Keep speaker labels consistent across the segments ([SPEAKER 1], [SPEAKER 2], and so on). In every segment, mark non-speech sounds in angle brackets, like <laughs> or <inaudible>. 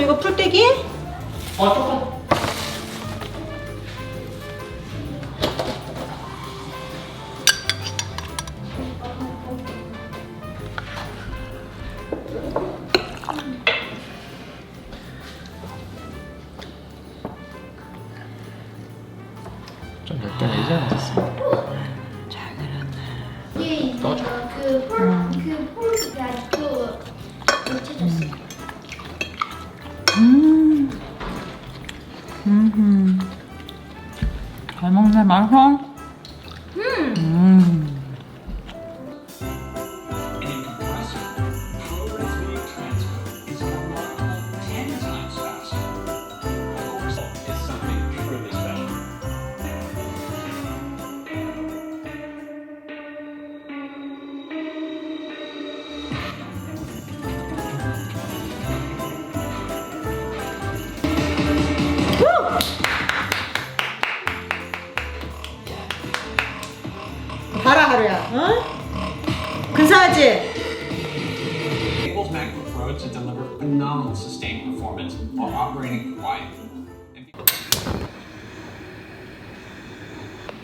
[SPEAKER 1] 또 이거 풀떼기?
[SPEAKER 2] 어 조금.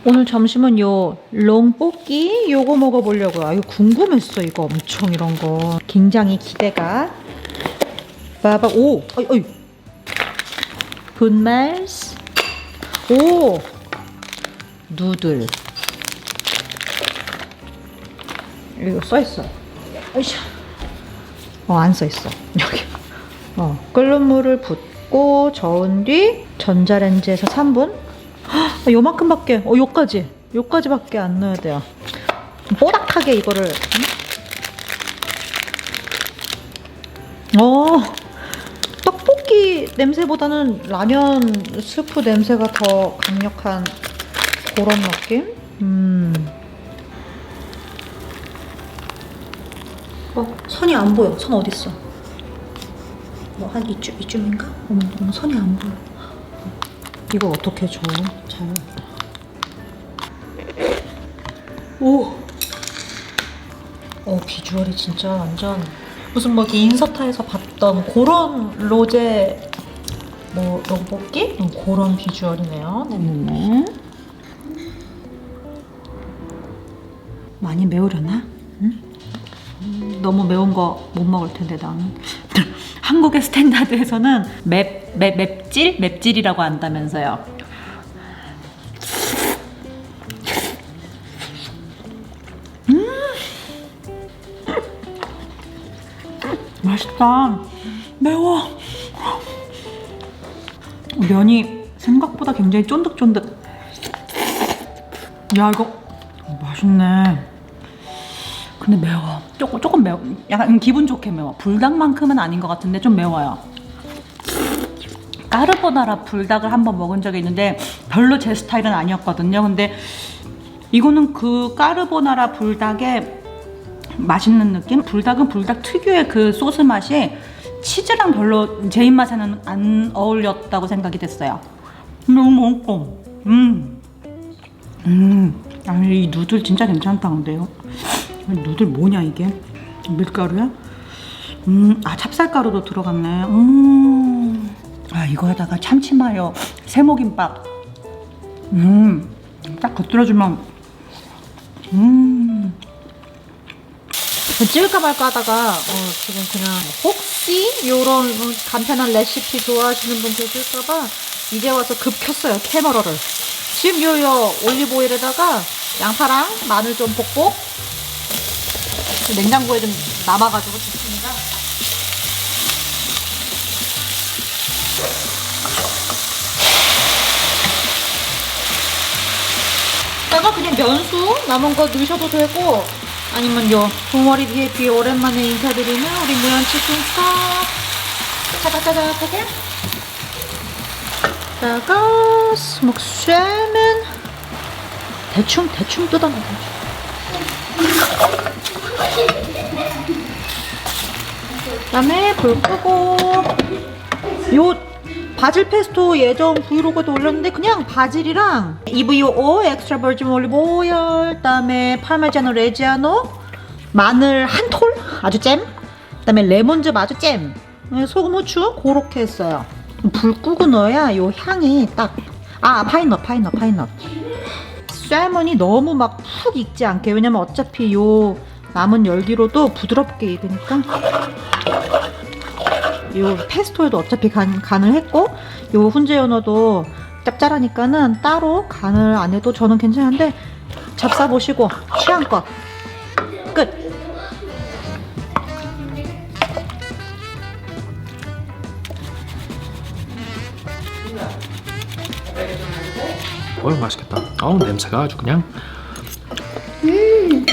[SPEAKER 1] 오늘 점심은 요 롱볶이 요거 먹어보려고요. 아, 이거 궁금했어 이거 엄청 이런 거. 굉장히 기대가. 봐봐 오, 어이 어이. 분말스. 오, 누들. 이거 써 있어. 어이샤. 어, 안 써 있어. <laughs> 여기. 어, 끓는 물을 붓고 저은 뒤 전자레인지에서 3분. 헉, 요만큼밖에, 어, 요까지. 요까지밖에 안 넣어야 돼요. 뽀닥하게 이거를. 음? 어, 떡볶이 냄새보다는 라면 스프 냄새가 더 강력한 그런 느낌? 음. 어, 선이 안 보여. 선 어딨어? 뭐 한 이쯤, 이쯤인가? 어머, 어머, 선이 안 보여. 이거 어떻게 줘? 잘. 오! 어, 비주얼이 진짜 완전 무슨 뭐 인서타에서 봤던 그런 로제 뭐 떡볶이? 음, 그런 비주얼이네요. 네네네. 많이 매우려나? 응? 음, 너무 매운 거 못 먹을 텐데 나는. 한국의 스탠다드에서는 맵, 맵, 맵질? 맵질이라고 한다면서요. 음! 맛있다. 매워. 면이 생각보다 굉장히 쫀득쫀득. 야, 이거 맛있네. 근데 매워. 조금 조금 매워. 약간 기분 좋게 매워. 불닭만큼은 아닌 것 같은데 좀 매워요. 까르보나라 불닭을 한번 먹은 적이 있는데 별로 제 스타일은 아니었거든요. 근데 이거는 그 까르보나라 불닭의 맛있는 느낌? 불닭은 불닭 특유의 그 소스 맛이 치즈랑 별로 제 입맛에는 안 어울렸다고 생각이 됐어요. 너무 맛있고, 음, 음, 아니 이 누들 진짜 괜찮다 근데요. 누들 뭐냐 이게? 밀가루야? 음, 아 찹쌀가루도 들어갔네. 음, 아 이거에다가 참치마요 세모김밥. 음, 딱 겉들어주면, 음. 찍을까 말까 하다가 어, 지금 그냥 혹시 이런 간편한 레시피 좋아하시는 분 계실까봐 이제 와서 급 켰어요 캐머러를 지금 요요 올리브 오일에다가 양파랑 마늘 좀 볶고 냉장고에 좀 남아가지고 좋습니다. 다가 그냥 면수 남은 거 넣으셔도 되고 아니면 요 동머리 뒤에 비에 오랜만에 인사드리는 우리 무연치킨 싹 짜자자자하게. 다가 쉐면 대충 대충 뜯어내 그다음에 불 끄고 요 바질 페스토 예전 브이로그도 올렸는데 그냥 바질이랑 EVO 엑스트라 버진 올리브 오일 그다음에 파르메자노 레지아노 마늘 한 톨 아주 잼 그다음에 레몬즙 아주 잼 네, 소금, 후추 그렇게 했어요. 불 끄고 넣어야 요 향이 딱. 아 파인넛, 파인넛, 파인넛. 쌀몬이 너무 막 푹 익지 않게 왜냐면 어차피 요 남은 열기로도 부드럽게 익으니까 요 페스토에도 어차피 간, 간을 했고 요 훈제 연어도 짭짤하니까는 따로 간을 안 해도 저는 괜찮은데 잡사 보시고 취향껏 끝.
[SPEAKER 2] 어이 맛있겠다. 어우 냄새가 아주 그냥.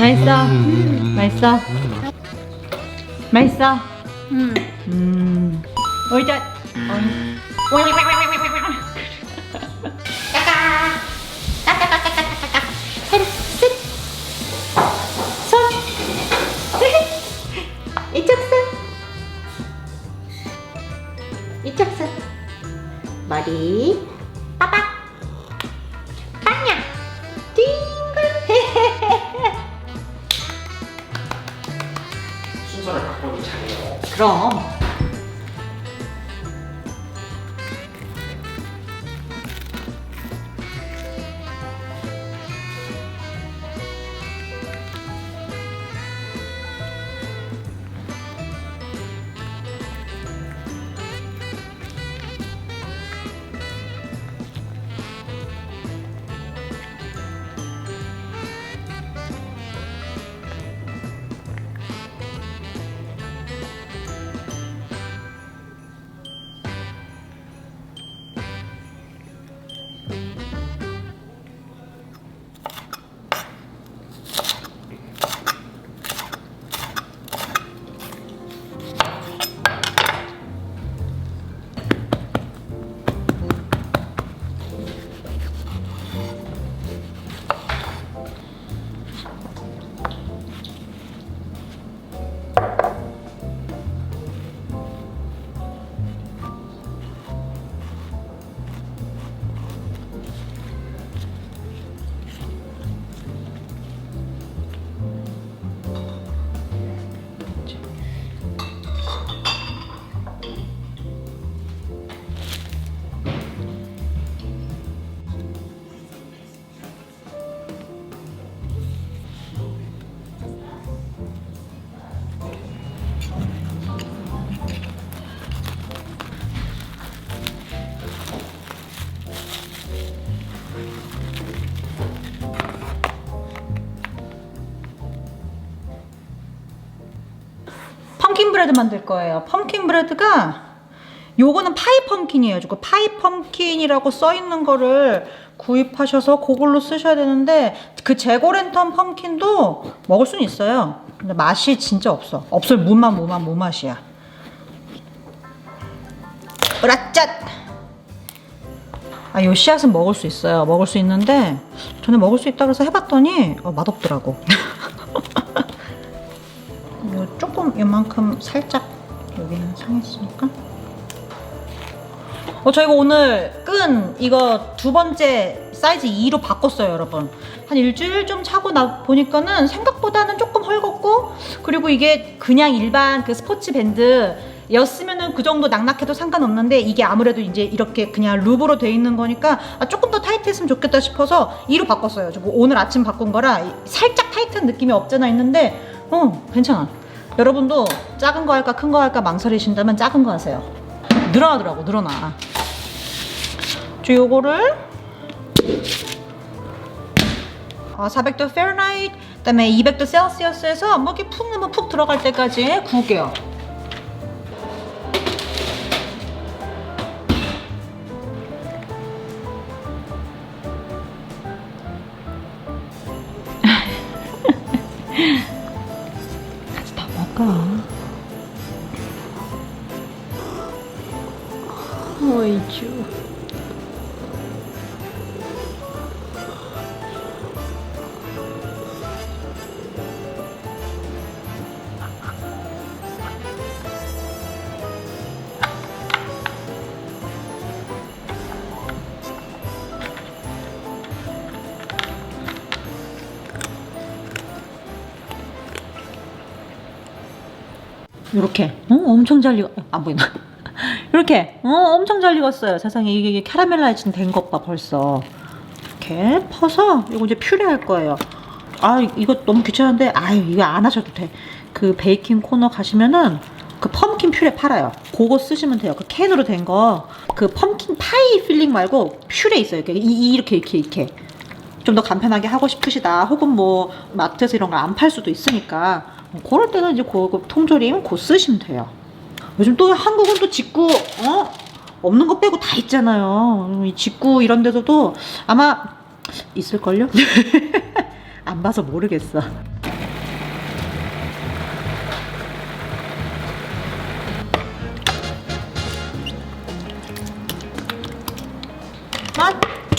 [SPEAKER 1] 맛있어.
[SPEAKER 2] 음.
[SPEAKER 1] 맛있어. 맛있어.
[SPEAKER 3] 음.
[SPEAKER 1] 음. 오이자. <laughs> 이쪽 손. 이쪽 손. 머리. 그럼. 브레드 만들 거예요. 펌킨 브레드가 요거는 파이 펌킨이에요. 그 파이 펌킨이라고 써 있는 거를 구입하셔서 그걸로 쓰셔야 되는데 그 재고 랜턴 펌킨도 먹을 수는 있어요. 근데 맛이 진짜 없어. 없을 무맛 무맛 무맛이야. 으라짠! 아, 요 씨앗은 먹을 수 있어요. 먹을 수 있는데 전에 먹을 수 있다고 해서 해봤더니 어, 맛없더라고. <laughs> 요 조금 요만큼 살짝 여기는 상했으니까 어 저희가 오늘 끈 이거 두 번째 사이즈 2로 바꿨어요 여러분 한 일주일 좀 차고 나 보니까는 생각보다는 조금 헐겁고 그리고 이게 그냥 일반 그 스포츠 밴드 였으면은 그 정도 낙낙해도 상관없는데 이게 아무래도 이제 이렇게 그냥 룹으로 돼 있는 거니까 아, 조금 더 타이트했으면 좋겠다 싶어서 2로 바꿨어요. 저 오늘 아침 바꾼 거라 살짝 타이트한 느낌이 없잖아 있는데 어 괜찮아. 여러분도 작은 거 할까 큰 거 할까 망설이신다면 작은 거 하세요. 늘어나더라고 늘어나. 저 요거를 어, 400도 페르나이트 그다음에 200도 셀시어스에서 뭐게 푹 넣으면 푹 들어갈 때까지 구울게요. 이렇게. 어? 엄청 잘 익어. 안 보이나? 이렇게. 어? 엄청 잘 익었어요. 세상에. 이게, 이게 캐러멜라이징 된 것 봐 벌써. 이렇게 퍼서 이거 이제 퓨레 할 거예요. 아 이거 너무 귀찮은데 아유 이거 안 하셔도 돼 그 베이킹 코너 가시면은 그 펌킨 퓨레 팔아요. 그거 쓰시면 돼요. 그 캔으로 된 거. 그 펌킨 파이 필링 말고 퓨레 있어요. 이렇게, 이- 이렇게 이렇게 이렇게. 좀 더 간편하게 하고 싶으시다. 혹은 뭐 마트에서 이런 걸안팔 수도 있으니까 그럴 때는 이제 그, 그 통조림 그 쓰시면 돼요. 요즘 또 한국은 또 직구 어? 없는 거 빼고 다 있잖아요. 이 직구 이런 데서도 아마 있을걸요? <laughs> 안 봐서 모르겠어.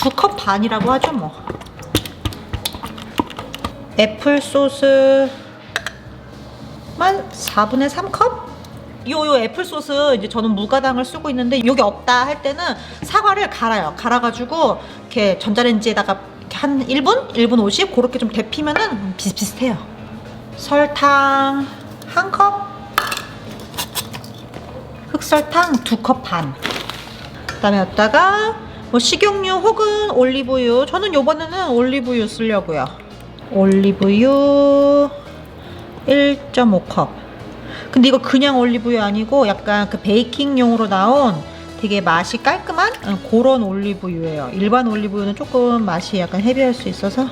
[SPEAKER 1] 두컵 반이라고 하죠 뭐. 애플 소스 만 4분의 3컵? 요, 요 애플 소스 이제 저는 무가당을 쓰고 있는데 여기 없다 할 때는 사과를 갈아요. 갈아가지고 이렇게 전자레인지에다가 이렇게 한 1분? 1분 50? 그렇게 좀 데피면은 비슷비슷해요. 설탕 한 컵, 흑설탕 두 컵 반. 그다음에 여기다가 뭐 식용유 혹은 올리브유. 저는 요번에는 올리브유 쓰려고요. 올리브유 1.5컵. 근데 이거 그냥 올리브유 아니고 약간 그 베이킹용으로 나온 되게 맛이 깔끔한 어, 그런 올리브유예요. 일반 올리브유는 조금 맛이 약간 헤비할 수 있어서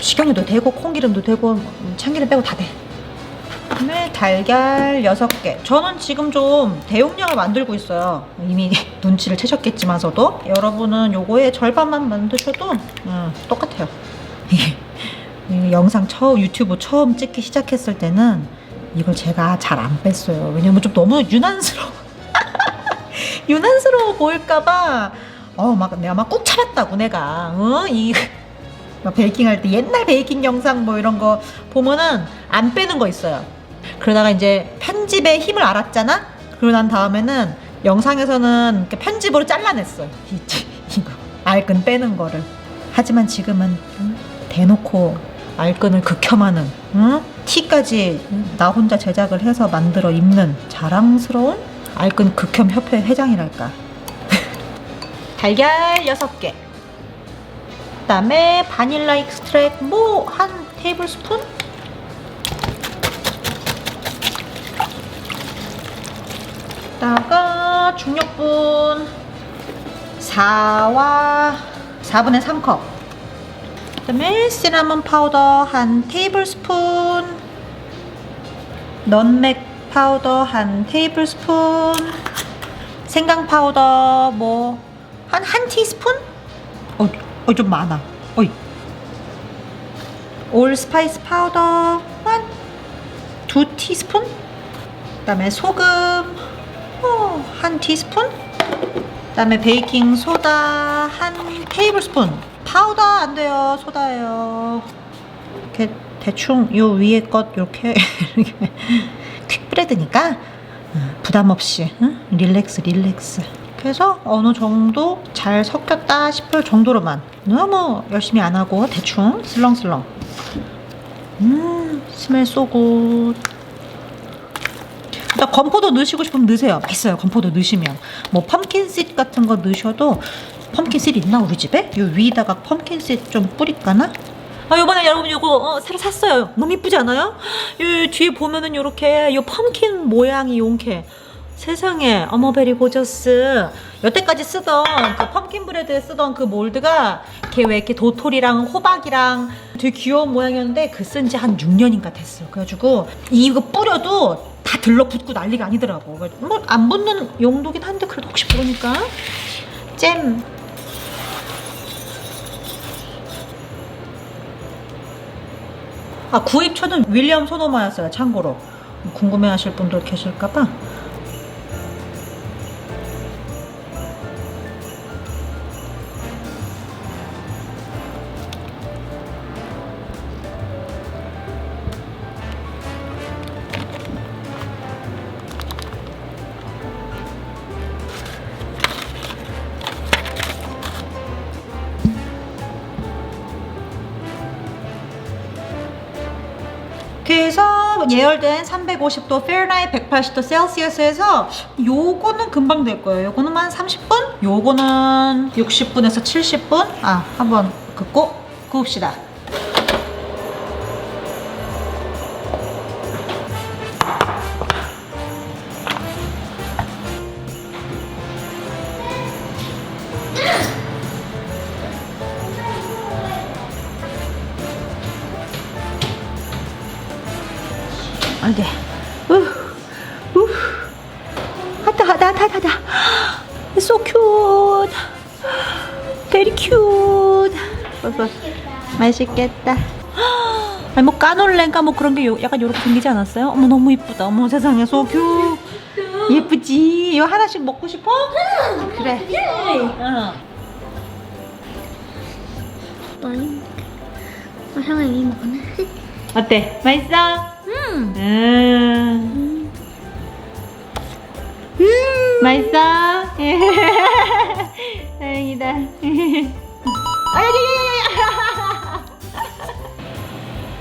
[SPEAKER 1] 식용유도 되고 콩기름도 되고 음, 참기름 빼고 다 돼. 그다음에 달걀 6개. 저는 지금 좀 대용량을 만들고 있어요. 이미 <laughs> 눈치를 채셨겠지만서도 여러분은 요거의 절반만 만드셔도 음, 똑같아요. <laughs> 영상 처음 유튜브 처음 찍기 시작했을 때는 이걸 제가 잘 안 뺐어요. 왜냐면 좀 너무 유난스러워. <laughs> 유난스러워 보일까봐 어 막 내가 막 꾹 참았다고 내가 어이 <laughs> 막 베이킹 할 때 옛날 베이킹 영상 뭐 이런 거 보면은 안 빼는 거 있어요. 그러다가 이제 편집의 힘을 알았잖아. 그러고 난 다음에는 영상에서는 편집으로 잘라냈어. 이, 이거 알끈 빼는 거를. 하지만 지금은 응? 대놓고 알끈을 극혐하는 응? 티까지 나 혼자 제작을 해서 만들어 입는 자랑스러운 알끈 극혐 협회 회장이랄까. <laughs> 달걀 6개. 그다음에 바닐라 익스트랙 뭐 한 테이블 스푼? 다가 중력분 4와 4분의 3컵 그다음에 시나몬 파우더 한 테이블 스푼 넌맥 파우더 한 테이블 스푼 생강 파우더 뭐 한 한 티스푼? 어, 어, 좀 많아. 어이. 올 스파이스 파우더 한 두 티스푼? 그다음에 소금 어, 한 티스푼? 그다음에 베이킹 소다 한 테이블 스푼. 파우더 안 돼요. 소다예요. 이렇게 대충 요 위에 것 <laughs> 이렇게 퀵브레드니까 어, 부담 없이 응? 릴렉스 릴렉스. 그래서 어느 정도 잘 섞였다 싶을 정도로만 너무 열심히 안 하고 대충 슬렁슬렁. 음 스멜 쏘고 나 건포도 넣으시고 싶으면 넣으세요. 맛있어요. 건포도 넣으시면. 뭐 펌킨 씨 같은 거 넣으셔도 펌킨씨 있나 우리 집에? 요 위에다가 펌킨씨 좀 뿌릴까나? 아 요번에 여러분 요거 어, 새로 샀어요. 너무 이쁘지 않아요? 요 뒤에 보면은 요렇게 요 펌킨 모양이 용케 세상에 어머 베리 고저스 여태까지 쓰던 그 펌킨 브레드에 쓰던 그 몰드가 이렇게 왜 이렇게 도토리랑 호박이랑 되게 귀여운 모양이었는데 그 쓴 지 한 6년인가 됐어요. 그래가지고 이거 뿌려도 다 들러붙고 난리가 아니더라고. 뭐 안 붙는 용도긴 한데 그래도 혹시 모르니까 잼. 아 구입처는 윌리엄 소노마였어요. 참고로 궁금해하실 분들 계실까봐. 그래서 예열된 350도 페르나이트 180도 셀시어스에서 요거는 금방 될 거예요. 요거는 한 30분? 요거는 60분에서 70분? 아, 한번 긋고 구웁시다. 맛있겠다. 아니 뭐 까놀렌가 뭐 그런 게 요, 약간 요렇게 생기지 않았어요? 어머 너무 이쁘다. 어머 세상에 cute. 예쁘지? 이거 하나씩 먹고 싶어? 그래. 응.
[SPEAKER 3] 많이. 어, 형아 이미 먹었네.
[SPEAKER 1] 어때? 맛있어?
[SPEAKER 3] 음.
[SPEAKER 1] 음. 맛있어? <laughs> 다행이다. <laughs> 아야야야야야!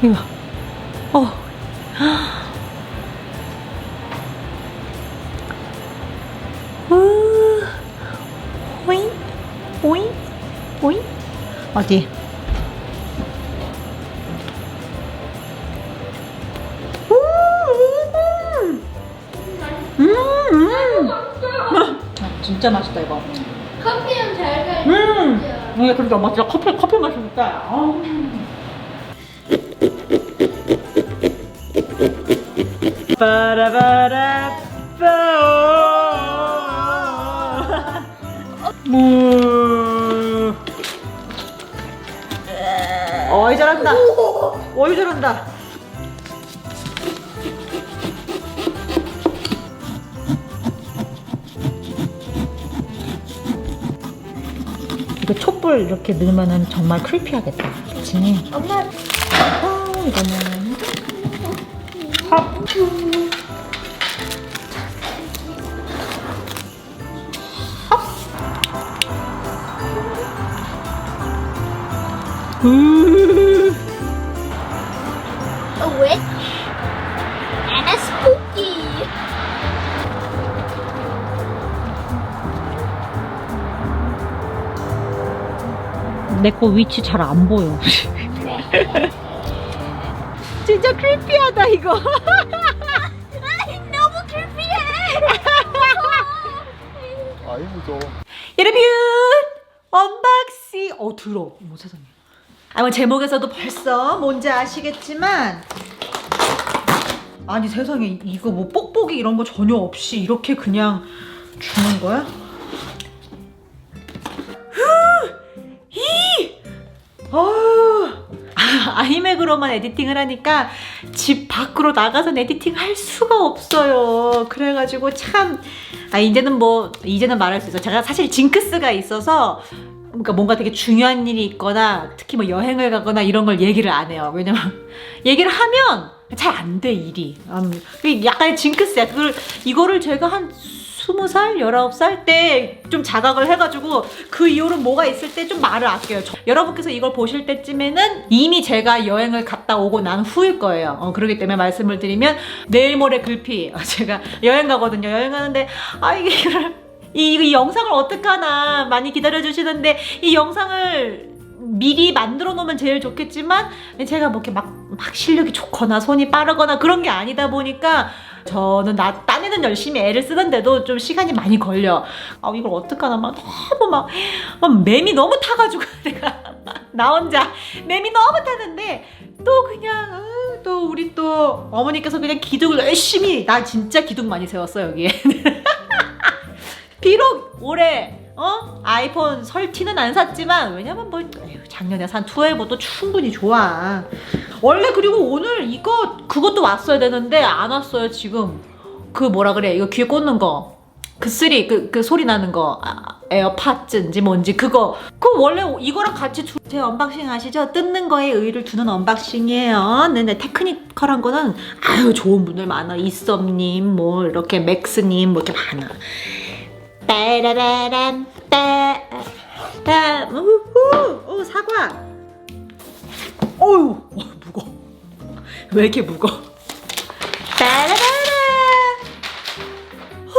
[SPEAKER 1] 이거. 어. 우. 오잉? 오잉? 오잉? 어디? 음, 음. 아, 진짜 맛있다 이거.
[SPEAKER 3] 커피랑 잘 가.
[SPEAKER 1] 음. 이게 그러니까 엄마 진짜 커피 커피 마시니까. 아. 빠라바라 빠. 무. 어이 잘한다. 어이 잘한다. 이거 촛불 이렇게 넣으면은 정말 크리피하겠다. 그치?
[SPEAKER 3] 엄마
[SPEAKER 1] 아, 이거는. 팝. 음.
[SPEAKER 3] a witch and a spooky.
[SPEAKER 1] 내 거 위치 잘 안 보여. <laughs> 진짜 크리피하다 이거.
[SPEAKER 4] 무서워.
[SPEAKER 1] 여러분 언박싱. 어 들어. 어머 세상에. 아뭐 제목에서도 벌써 뭔지 아시겠지만 아니 세상에 이거 뭐 뽁뽁이 이런 거 전혀 없이 이렇게 그냥 주는 거야? 후! 이! 아, <laughs> 아이맥으로만 에디팅을 하니까 집 밖으로 나가서 에디팅 할 수가 없어요. 그래가지고 참, 아, 이제는 뭐, 이제는 말할 수 있어. 제가 사실 징크스가 있어서, 그러니까 뭔가 되게 중요한 일이 있거나, 특히 뭐 여행을 가거나 이런 걸 얘기를 안 해요. 왜냐면, <laughs> 얘기를 하면 잘 안 돼, 일이. 음, 약간의 징크스야. 그걸, 이거를 제가 한 스무 살, 열아홉 살 때 좀 자각을 해가지고 그 이후로 뭐가 있을 때 좀 말을 아껴요. 저- 여러분께서 이걸 보실 때쯤에는 이미 제가 여행을 갔다 오고 난 후일 거예요. 어, 그렇기 때문에 말씀을 드리면 내일 모레 글피 어, 제가 여행 가거든요. 여행 가는데 아 이게 이, 이 영상을 어떡하나 많이 기다려 주시는데 이 영상을 미리 만들어 놓으면 제일 좋겠지만 제가 뭐 이렇게 막, 막 실력이 좋거나 손이 빠르거나 그런 게 아니다 보니까 저는 나 딴에는 열심히 애를 쓰는데도 좀 시간이 많이 걸려. 아 이걸 어떡하나 막 너무 막, 막 맴이 너무 타가지고 <laughs> 내가 나 혼자 맴이 너무 타는데 또 그냥 어, 또 우리 또 어머니께서 그냥 기둥을 열심히 나 진짜 기둥 많이 세웠어 여기에. <laughs> 비록 올해 어 아이폰 설티는 안 샀지만 왜냐면 뭐 작년에 산 12도 충분히 좋아. 원래 그리고 오늘 이거 그것도 왔어야 되는데 안 왔어요 지금. 그 뭐라 그래 이거 귀에 꽂는 거. 그 쓰리 그, 그 소리 나는 거 아, 에어팟인지 뭔지 그거 그 원래 이거랑 같이 두, 제 언박싱 아시죠? 뜯는 거에 의의를 두는 언박싱이에요. 근데 테크니컬한 거는 아유 좋은 분들 많아 이썸님 뭐 이렇게 맥스님 뭐 이렇게 많아. 따라라란 따 따 우후 오 사과 어유 무거. <laughs> 왜 이렇게 무거? 빠라바라. 후.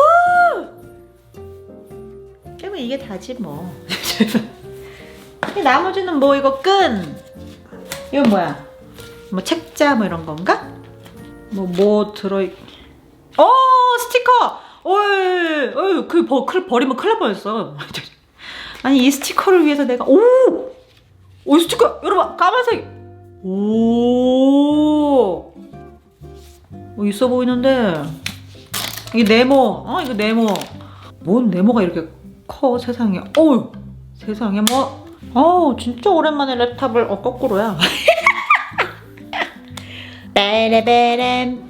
[SPEAKER 1] 그러면 이게 다지 뭐. <laughs> 나머지는 뭐 이거 끈. 이건 뭐야? 뭐 책자 뭐 이런 건가? 뭐뭐 뭐 들어. 어 스티커. 어이, 어이, 그 버, 그, 버리면 큰일 날 뻔했어. <laughs> 아니, 이 스티커를 위해서 내가, 오! 오, 이 스티커! 여러분, 까만색! 오. 어, 있어 보이는데. 이게 네모. 어 이거 네모. 뭔 네모가 이렇게 커 세상에. 어우 세상에 뭐. 어우 진짜 오랜만에 랩탑을 어 거꾸로야. <laughs> 빼레베렘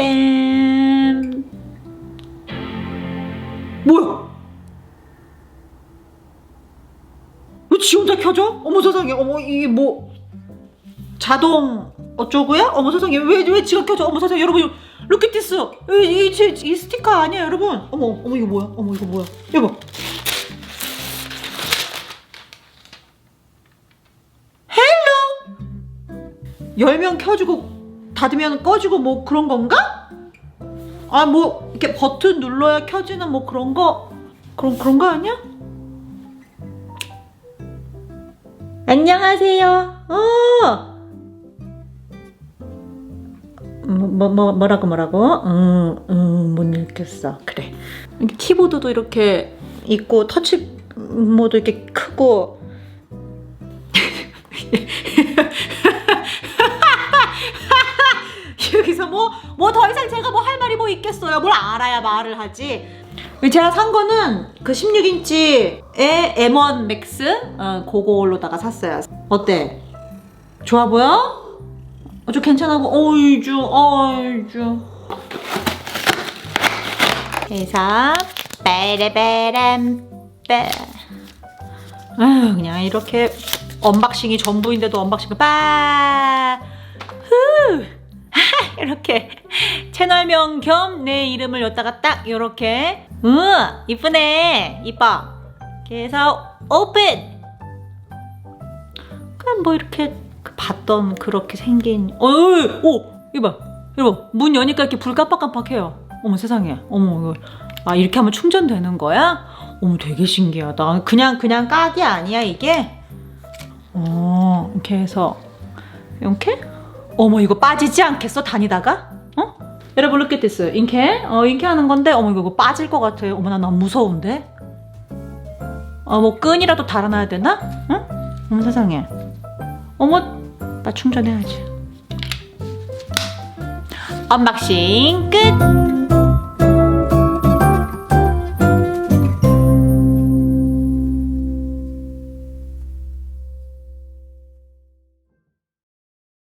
[SPEAKER 1] 뭐야? 왜지 혼자 켜져? 어머 세상에. 어머 이게 뭐 자동 어쩌고야? 어머 세상에 왜 왜 지가 켜져? 어머 세상에 여러분 at this 이, 이, 스티커 아니야 여러분 어머 어머 이거 뭐야? 어머 이거 뭐야? 여보 헬로 열면 켜주고 닫으면 꺼지고 뭐 그런 건가? 아 뭐 이렇게 버튼 눌러야 켜지는 뭐 그런 거 그런 그런 거 아니야? 안녕하세요. 어. 뭐, 뭐, 뭐라고 뭐라고? 음, 음, 못 읽겠어. 그래. 키보드도 이렇게 있고 터치 모드 이렇게 크고 <laughs> 여기서 뭐 뭐 더 이상 제가 뭐 할 말이 뭐 있겠어요. 뭘 알아야 말을 하지. 제가 산 거는 그 16인치의 M1 맥스 어, 그걸로다가 샀어요. 어때? 좋아 보여? 어, 좀 괜찮아 보. 어이주, 어이주. 해서 빼레베렘 빼. 아휴 그냥 이렇게 언박싱이 전부인데도 언박싱을 빠. 후. 이렇게 채널명 겸 내 이름을 여기다가 딱 이렇게 으 이쁘네 이뻐 그래서 오픈 그냥 뭐 이렇게 그 봤던 그렇게 생긴 어이 오 이봐. 이봐. 문 여니까 이렇게 불 깜빡깜빡해요. 어머 세상에. 어머 이거. 아 이렇게 하면 충전되는 거야? 어머 되게 신기하다. 그냥 그냥 깍이 아니야 이게? 어 이렇게 해서. 이렇게? 어머 이거 빠지지 않겠어 다니다가? 어? 여러분 at this. 인케? 어 인케 하는 건데? 어머 이거, 이거 빠질 것 같아 어머 나 너무 무서운데? 어뭐 끈이라도 달아놔야 되나? 응? 어머 세상에. 어머 나 충전해야지. 언박싱 끝